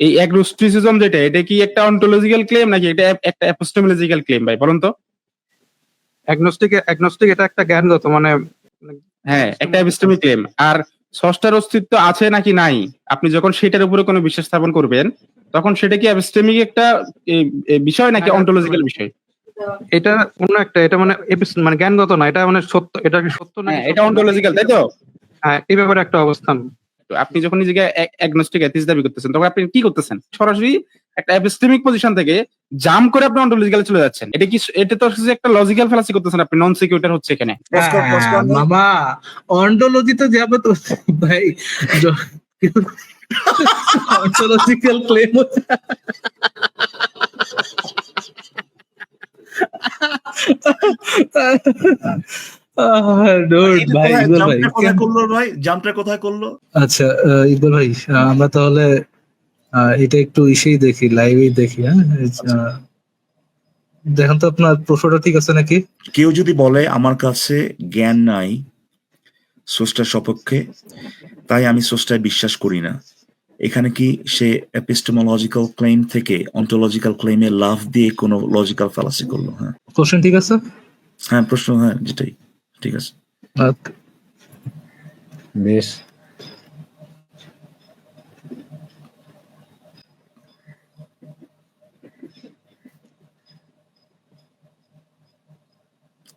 এই অ্যাগ্নোস্টিসিজম যেটা এটা কি একটা অন্টোলজিক্যাল ক্লেম নাকি এটা একটা এপিস্টেমোলজিক্যাল ক্লেম ভাই বলুন তো? অ্যাগনস্টিক অ্যাগনস্টিক এটা একটা জ্ঞানগত মানে হ্যাঁ একটা এপিস্টেমিক ক্লেম আর ষষ্ঠার অস্তিত্ব আছে নাকি নাই? আপনি যখন সেটার উপরে কোনো বিশ্বাস স্থাপন করবেন তখন সেটা কি এপিস্টেমিক একটা বিষয় নাকি অন্টোলজিক্যাল বিষয়? এটা অন্য একটা এটা মানে মানে জ্ঞানগত না এটা মানে সত্য এটা কি সত্য না হ্যাঁ এটা অন্টোলজিক্যাল তাই তো? হ্যাঁ এই ব্যাপারে একটা অবস্থান। আপনি যখন নিজেকে অ্যাগনোস্টিক এথিস দাবি করতেছেন তখন আপনি কি করতেছেন? সরাসরি একটা এপিস্টেমিক পজিশন থেকে জাম করে আপনি অন্টোলজিক্যালে চলে যাচ্ছেন। এটা কি এটা তো হচ্ছে একটা লজিক্যাল ফেলাসি করতেছেন আপনি নন সিকিউরিটার হচ্ছে এখানে। অস্কার, হ্যাঁ, মামা অন্ডোলজি তো যাবে তো ভাই অন্টোলজিক্যাল ক্লেম ইকবাল ভাই জাম্পটা কোথায় করল ভাই? জাম্পটা কোথায় করল? আচ্ছা ইকবাল ভাই আমরা তাহলে এটা একটু ইসেই দেখি লাইভেই দেখি হ্যাঁ? দেখেন তো আপনার প্রশ্নটা ঠিক আছে নাকি? কেউ যদি বলে আমার কাছে জ্ঞান নাই স্রষ্টার সপক্ষে তাই আমি স্রষ্টায় বিশ্বাস করি না। এখানে কি সে এপিস্টেমোলজিক্যাল ক্লেম থেকে অন্টোলজিক্যাল ক্লেমে লাভ দিয়ে কোনো লজিক্যাল ফ্যালাসি করল? হ্যাঁ। কোশ্চেন ঠিক আছে? হ্যাঁ প্রশ্ন হ্যাঁ যেটাই। ঠিক আছে। বেশ।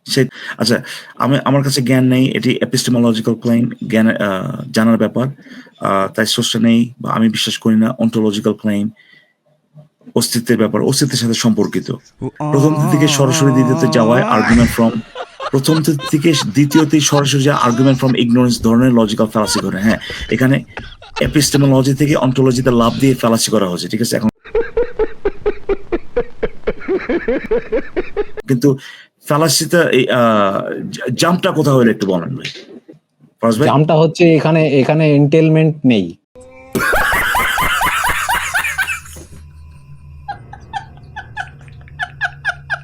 সে আচ্ছা আমি আমার কাছে জ্ঞান নেই এটি এপিস্টেমোলজিক্যাল ক্লেম জ্ঞান আহ, জানার ব্যাপার। আহ, তাই স্রষ্টা নেই বা আমি বিশ্বাস করি না অন্টোলজিক্যাল ক্লেম অস্তিত্বের ব্যাপার অস্তিত্বের সাথে সম্পর্কিত। প্রথম থেকে সরাসরি দিতে যাওয়ায় আর্গুমেন্ট ফ্রম প্রথম থেকে দ্বিতীয়তে সরাসরি যে আর্গুমেন্ট ফ্রম ইগনোরেন্স ধরনের লজিক্যাল ফ্যালাসি করে হ্যাঁ। এখানে এপিস্টেমোলজি থেকে অন্টোলজিতে লাভ দিয়ে ফ্যালাসি করা হয়েছে, ঠিক আছে? এখন কিন্তু ফ্যালাসিটা জাম্পটা কোথাও হলো একটু বলেন ভাই। জামটা হচ্ছে এখানে এখানে এন্টেলমেন্ট নেই।